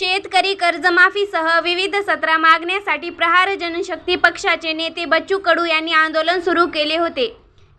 शेतकरी कर्जमाफीसह विविध सतरा मागण्यासाठी प्रहार जनशक्ती पक्षाचे नेते बच्चू कडू यांनी आंदोलन सुरू केले होते.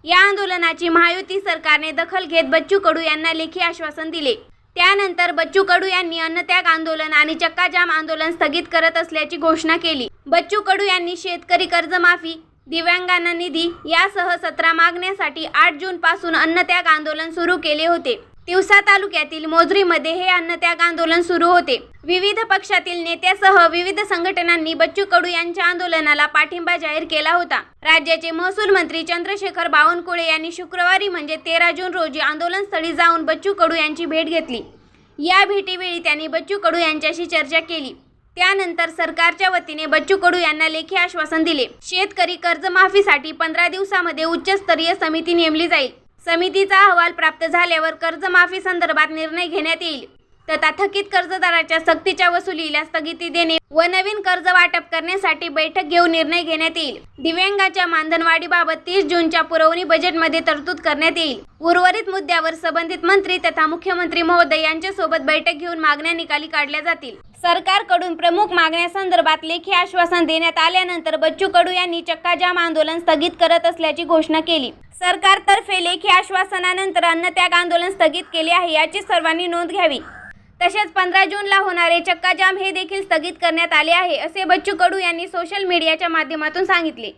या आंदोलनाची महायुती सरकारने दखल घेत बच्चू कडू यांना लेखी आश्वासन दिले. त्यानंतर बच्चू कडू यांनी अन्नत्याग आंदोलन आणि चक्काजाम आंदोलन स्थगित करत असल्याची घोषणा केली. बच्चू कडू यांनी शेतकरी कर्जमाफी दिव्यांगांना निधी यासह सतरा मागण्यासाठी आठ जूनपासून अन्नत्याग आंदोलन सुरू केले होते. तिवसा तालुक्यातील मोजरीमध्ये हे अन्नत्याग आंदोलन सुरू होते. विविध पक्षातील नेत्यासह विविध संघटनांनी बच्चू कडू यांच्या आंदोलनाला पाठिंबा जाहीर केला होता. राज्याचे महसूल मंत्री चंद्रशेखर बावनकुळे यांनी शुक्रवारी म्हणजे तेरा जून रोजी आंदोलनस्थळी जाऊन बच्चू कडू यांची भेट घेतली. या भेटीवेळी त्यांनी बच्चू कडू यांच्याशी चर्चा केली. त्यानंतर सरकारच्या वतीने बच्चू कडू यांना लेखी आश्वासन दिले. शेतकरी कर्जमाफीसाठी पंधरा दिवसामध्ये उच्चस्तरीय समिती नेमली जाईल. समितीचा अहवाल प्राप्त झाल्यावर कर्जमाफी संदर्भात निर्णय घेण्यात येईल. तथा थकीत कर्जदाराच्या सक्तीच्या वसुलीला स्थगिती देणे व नवीन कर्ज वाटप करण्यासाठी बैठक घेऊन निर्णय घेण्यात येईल. दिव्यांगाच्या मानधनवाढीबाबत तीस जूनच्या पुरवणी बजेटमध्ये तरतूद करण्यात येईल. उर्वरित मुद्द्यावर संबंधित मंत्री तथा मुख्यमंत्री महोदय यांच्यासोबत बैठक घेऊन मागण्या निकाली काढल्या जातील. सरकारकडून प्रमुख मागण्यासंदर्भात लेखी आश्वासन देण्यात आल्यानंतर बच्चू कडू यांनी चक्काजाम आंदोलन स्थगित करत असल्याची घोषणा केली. सरकारतर्फे लेखी आश्वासनानंतर अन्नत्याग आंदोलन स्थगित केले आहे याची सर्वांनी नोंद घ्यावी. तसेच पंधरा जूनला होणारे चक्काजाम हे देखील स्थगित करण्यात आले आहे असे बच्चू कडू यांनी सोशल मीडियाच्या माध्यमातून सांगितले.